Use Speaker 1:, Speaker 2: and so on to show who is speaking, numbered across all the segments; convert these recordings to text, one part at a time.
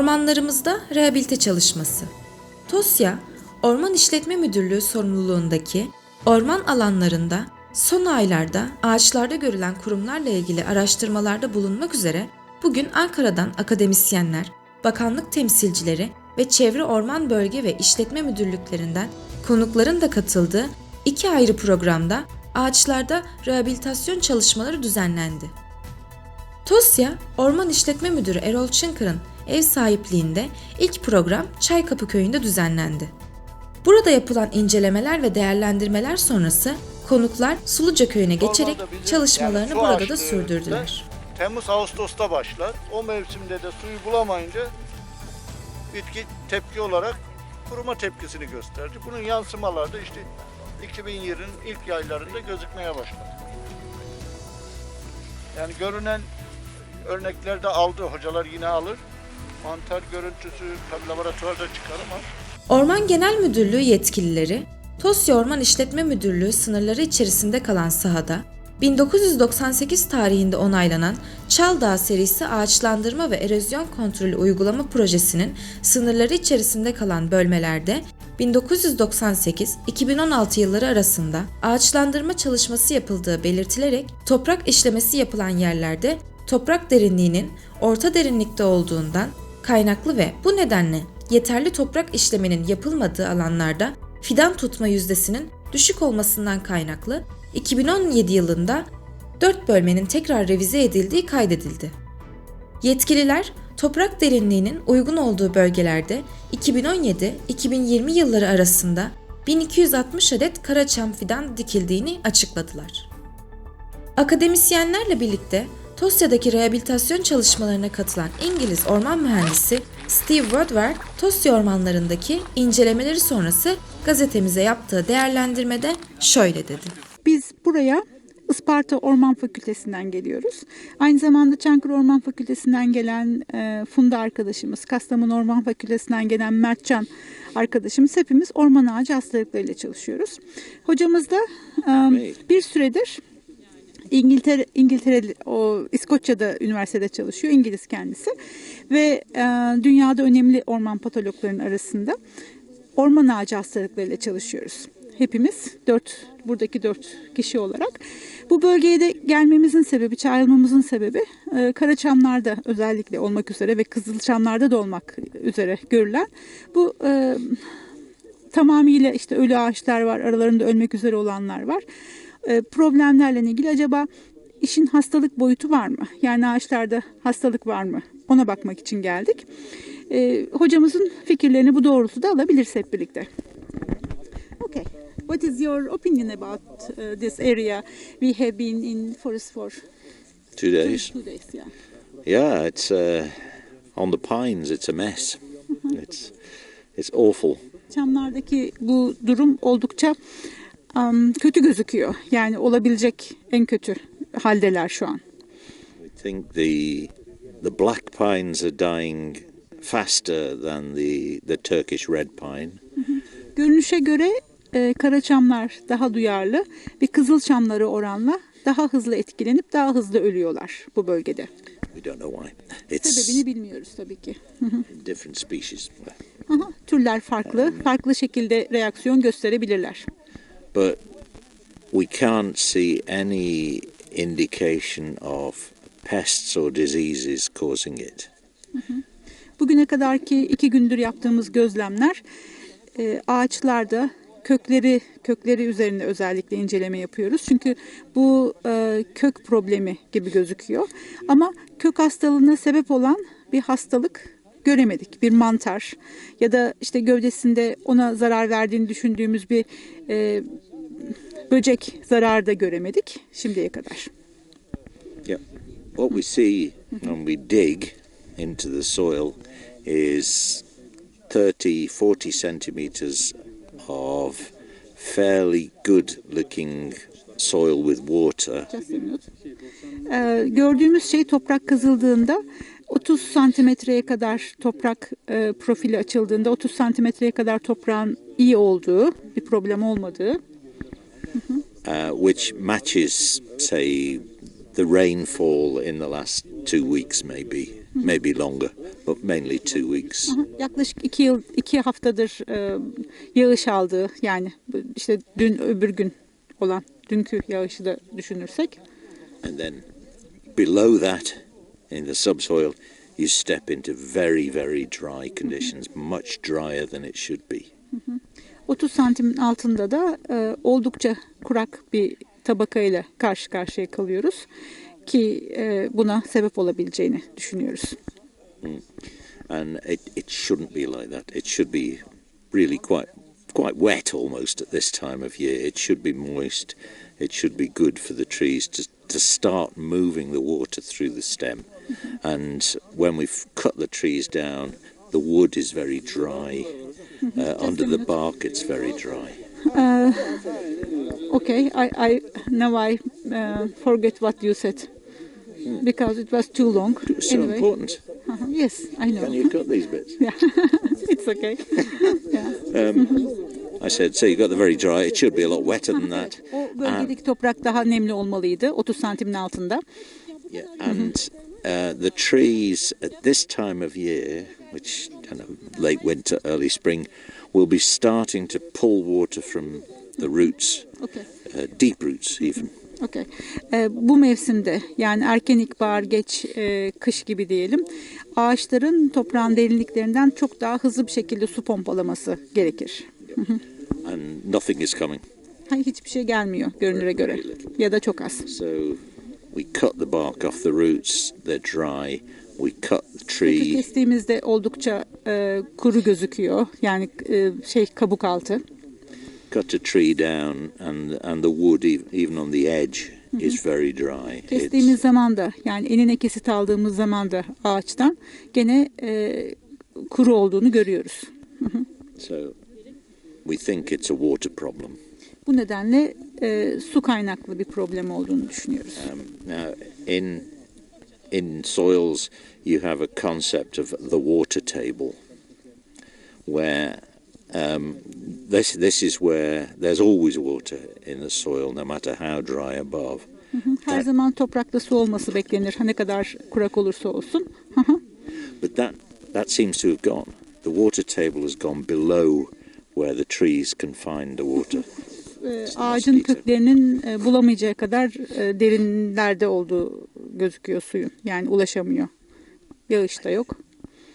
Speaker 1: Ormanlarımızda rehabilite çalışması. TOSYA, Orman İşletme Müdürlüğü sorumluluğundaki orman alanlarında son aylarda ağaçlarda görülen kurumlarla ilgili araştırmalarda bulunmak üzere bugün Ankara'dan akademisyenler, bakanlık temsilcileri ve çevre orman bölge ve işletme müdürlüklerinden konukların da katıldığı iki ayrı programda ağaçlarda rehabilitasyon çalışmaları düzenlendi. TOSYA, Orman İşletme Müdürü Erol Çınkır'ın ev sahipliğinde ilk program Çaykapı Köyü'nde düzenlendi. Burada yapılan incelemeler ve değerlendirmeler sonrası konuklar Suluca Köyü'ne geçerek çalışmalarını
Speaker 2: yani
Speaker 1: burada da sürdürdüler.
Speaker 2: Temmuz Ağustos'ta başlar. O mevsimde de suyu bulamayınca bitki tepki olarak kuruma tepkisini gösterdi. Bunun yansımaları da işte 2020'nin ilk yaylarında gözükmeye başladı. Yani görünen örnekler de aldı. Hocalar yine alır. Mantar görüntüsü tabii laboratuvarda çıkar ama.
Speaker 1: Orman Genel Müdürlüğü yetkilileri, Tosya Orman İşletme Müdürlüğü sınırları içerisinde kalan sahada 1998 tarihinde onaylanan Çaldağ serisi ağaçlandırma ve erozyon kontrolü uygulama projesinin sınırları içerisinde kalan bölmelerde 1998-2016 yılları arasında ağaçlandırma çalışması yapıldığı belirtilerek toprak işlemesi yapılan yerlerde toprak derinliğinin orta derinlikte olduğundan kaynaklı ve bu nedenle yeterli toprak işleminin yapılmadığı alanlarda fidan tutma yüzdesinin düşük olmasından kaynaklı 2017 yılında 4 bölmenin tekrar revize edildiği kaydedildi. Yetkililer toprak derinliğinin uygun olduğu bölgelerde 2017-2020 yılları arasında 1260 adet karaçam fidan dikildiğini açıkladılar. Akademisyenlerle birlikte Tosya'daki rehabilitasyon çalışmalarına katılan İngiliz orman mühendisi Steve Woodward, Tosya ormanlarındaki incelemeleri sonrası gazetemize yaptığı değerlendirmede şöyle dedi.
Speaker 3: Biz buraya Isparta Orman Fakültesinden geliyoruz. Aynı zamanda Çankırı Orman Fakültesinden gelen e, Funda arkadaşımız, Kastamonu Orman Fakültesinden gelen Mertcan arkadaşımız hepimiz orman ağacı hastalıklarıyla çalışıyoruz. Hocamız da e, bir süredir İngiltere, İngiltere, o İskoçya'da üniversitede çalışıyor. İngiliz kendisi ve e, dünyada önemli orman patologlarının arasında orman ağacı hastalıklarıyla çalışıyoruz. Hepimiz dört, buradaki dört kişi olarak. Bu bölgeye de gelmemizin sebebi, çağrılmamızın sebebi e, Karaçamlar'da özellikle olmak üzere ve Kızılçamlar'da da olmak üzere görülen bu e, tamamıyla işte ölü ağaçlar var, aralarında ölmek üzere olanlar var. E, problemlerle ilgili acaba işin hastalık boyutu var mı? Yani ağaçlarda hastalık var mı? Ona bakmak için geldik. E, hocamızın fikirlerini bu doğrultuda alabiliriz hep birlikte. Okay. What is your opinion about uh, this area? We have been in forest for
Speaker 4: Two days.
Speaker 3: two days. Yeah.
Speaker 4: Yeah, it's uh, on the pines. It's a mess. It's it's awful.
Speaker 3: Çamlardaki bu durum oldukça um, kötü gözüküyor. Yani olabilecek en kötü haldeler şu an.
Speaker 4: We think the the black pines are dying faster than the the Turkish red pine.
Speaker 3: Görünüşe göre e, karaçamlar daha duyarlı ve kızılçamları oranla daha hızlı etkilenip daha hızlı ölüyorlar bu bölgede.
Speaker 4: We don't know why. It's
Speaker 3: Sebebini bilmiyoruz tabii ki.
Speaker 4: different species,
Speaker 3: Aha, Türler farklı, farklı şekilde reaksiyon gösterebilirler.
Speaker 4: But we can't see any indication of pests or diseases causing it.
Speaker 3: Bugüne kadarki iki gündür yaptığımız gözlemler e, ağaçlarda kökleri kökleri üzerine özellikle inceleme yapıyoruz. Çünkü bu e, kök problemi gibi gözüküyor. Ama kök hastalığına sebep olan bir hastalık göremedik. Bir mantar ya da işte gövdesinde ona zarar verdiğini düşündüğümüz bir e, böcek zararı da göremedik şimdiye kadar.
Speaker 4: Yeah. What we see when we dig into the soil is 30, 40 centimeters of fairly good looking soil with water.
Speaker 3: Ee, gördüğümüz şey toprak kazıldığında 30 santimetreye kadar toprak e, profili açıldığında 30 santimetreye kadar toprağın iyi olduğu bir problem olmadığı.
Speaker 4: Uh, which matches, say, the rainfall in the last two weeks, maybe, maybe longer, but mainly two weeks.
Speaker 3: Yaklaşık iki yıl, iki haftadır e, yağış aldığı yani işte dün öbür gün olan dünkü yağışı da düşünürsek.
Speaker 4: And then below that, in the subsoil, you step into very, very dry conditions, much drier than it should be. Mm-hmm.
Speaker 3: 30 santimin altında da e, oldukça kurak bir tabakayla karşı karşıya kalıyoruz ki e, buna sebep olabileceğini düşünüyoruz. Mm.
Speaker 4: And it, it shouldn't be like that. It should be really quite quite wet almost at this time of year. It should be moist. It should be good for the trees to, to start moving the water through the stem. And when we've cut the trees down, the wood is very dry. Uh, under the bark, it's very dry.
Speaker 3: Okay, I, I now I uh, forget what you said because it was too long.
Speaker 4: It's so
Speaker 3: Anyway,
Speaker 4: important.
Speaker 3: uh-huh, yes, I know.
Speaker 4: Can you cut these bits?
Speaker 3: Yeah, it's okay. yeah.
Speaker 4: I said, so you got the very dry. It should be a lot wetter than that.
Speaker 3: O bölgedeki toprak daha nemli olmalıydı 30 santimin altında.
Speaker 4: Yeah, and uh, the trees at this time of year, which you know, late winter, early spring, will be starting to pull water from the roots,
Speaker 3: Okay.
Speaker 4: uh, deep roots even.
Speaker 3: Okay. Ee, bu mevsimde yani erken ilkbahar geç e, kış gibi diyelim ağaçların toprağın derinliklerinden çok daha hızlı bir şekilde su pompalaması gerekir.
Speaker 4: And nothing is coming.
Speaker 3: Hayır, hiçbir şey gelmiyor görünüre göre ya da çok az.
Speaker 4: So we cut the bark off the roots, they're dry. We cut the tree,
Speaker 3: kestiğimizde oldukça e, kuru gözüküyor yani e, şey kabuk altı.
Speaker 4: cut the tree down, and, and the wood, ev- even on the edge, is very dry. It's,
Speaker 3: Kestiğimiz zaman da yani enine kesit aldığımız zaman da ağaçtan gene e, kuru olduğunu görüyoruz.
Speaker 4: so we think it's a water problem.
Speaker 3: Bu nedenle e, su kaynaklı bir problem olduğunu düşünüyoruz.
Speaker 4: Um, now, in in soils, you have a concept of the water table, where um, this this is where there's always water in the soil, no matter how dry above.
Speaker 3: Her zaman toprakta su olması beklenir. Ne kadar kurak olursa olsun. Hı hı.
Speaker 4: But that that seems to have gone. The water table has gone below where the trees can find the water.
Speaker 3: E, ağacın köklerinin e, bulamayacağı kadar e, derinlerde olduğu gözüküyor suyun. Yani ulaşamıyor. Yağış da yok.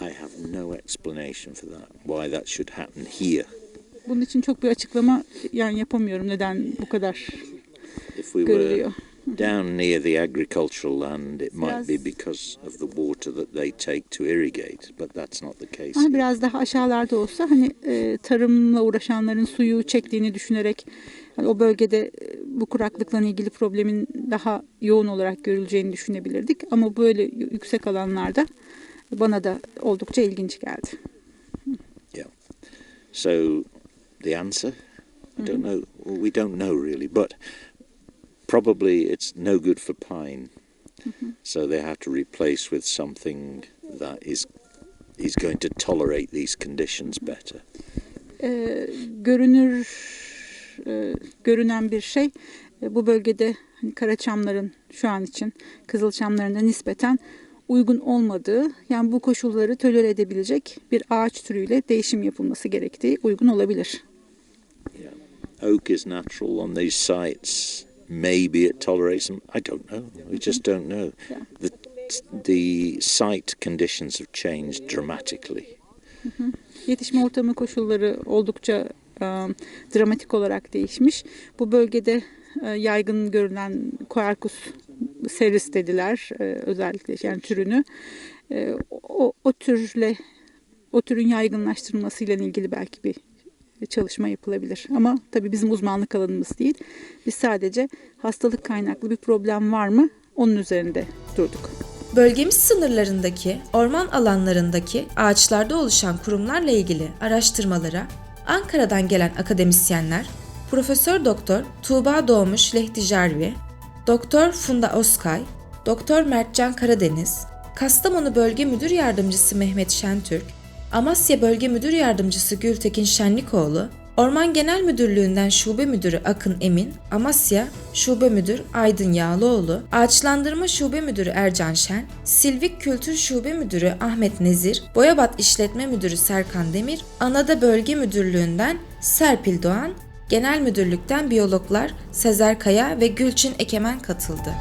Speaker 4: I have no explanation for that. Why that should happen here.
Speaker 3: Bunun için çok bir açıklama yani yapamıyorum neden bu kadar
Speaker 4: If we were
Speaker 3: görülüyor.
Speaker 4: Down near the agricultural land, it might be because of the water that they take to irrigate, but that's not the case.
Speaker 3: Ama biraz daha aşağılarda olsa hani e, tarımla uğraşanların suyu çektiğini düşünerek hani o bölgede e, bu kuraklıkla ilgili problemin daha yoğun olarak görüleceğini düşünebilirdik. Ama böyle yüksek alanlarda bana da oldukça ilginç geldi.
Speaker 4: So, the answer, I don't know. We don't know really, but probably it's no good for pine. So they have to replace with something that is is going to tolerate these conditions better.
Speaker 3: E, görünür e, görünen bir şey e, bu bölgede hani karaçamların şu an için kızılçamlarına nispeten uygun olmadığı yani bu koşulları tolere edebilecek bir ağaç türüyle değişim yapılması gerektiği uygun olabilir.
Speaker 4: Oak is natural on these sites. Maybe it tolerates them. I don't know. We just don't know. The the site conditions have changed dramatically.
Speaker 3: Yetişme ortamı koşulları oldukça e, dramatik olarak değişmiş. Bu bölgede e, yaygın görülen Quercus seris dediler e, özellikle yani türünü. E, o, o türle o türün yaygınlaştırılmasıyla ilgili belki bir çalışma yapılabilir. Ama tabii bizim uzmanlık alanımız değil. Biz sadece hastalık kaynaklı bir problem var mı onun üzerinde durduk.
Speaker 1: Bölgemiz sınırlarındaki orman alanlarındaki ağaçlarda oluşan kurumlarla ilgili araştırmalara Ankara'dan gelen akademisyenler Profesör Doktor Tuğba Doğmuş Lehticervi, Doktor Funda Oskay, Doktor Mertcan Karadeniz, Kastamonu Bölge Müdür Yardımcısı Mehmet Şentürk, Amasya Bölge Müdür Yardımcısı Gültekin Şenlikoğlu Orman Genel Müdürlüğü'nden Şube Müdürü Akın Emin, Amasya Şube Müdür Aydın Yağlıoğlu, Ağaçlandırma Şube Müdürü Ercan Şen, Silvik Kültür Şube Müdürü Ahmet Nezir, Boyabat İşletme Müdürü Serkan Demir, Anada Bölge Müdürlüğü'nden Serpil Doğan, Genel Müdürlükten biyologlar Sezer Kaya ve Gülçin Ekemen katıldı.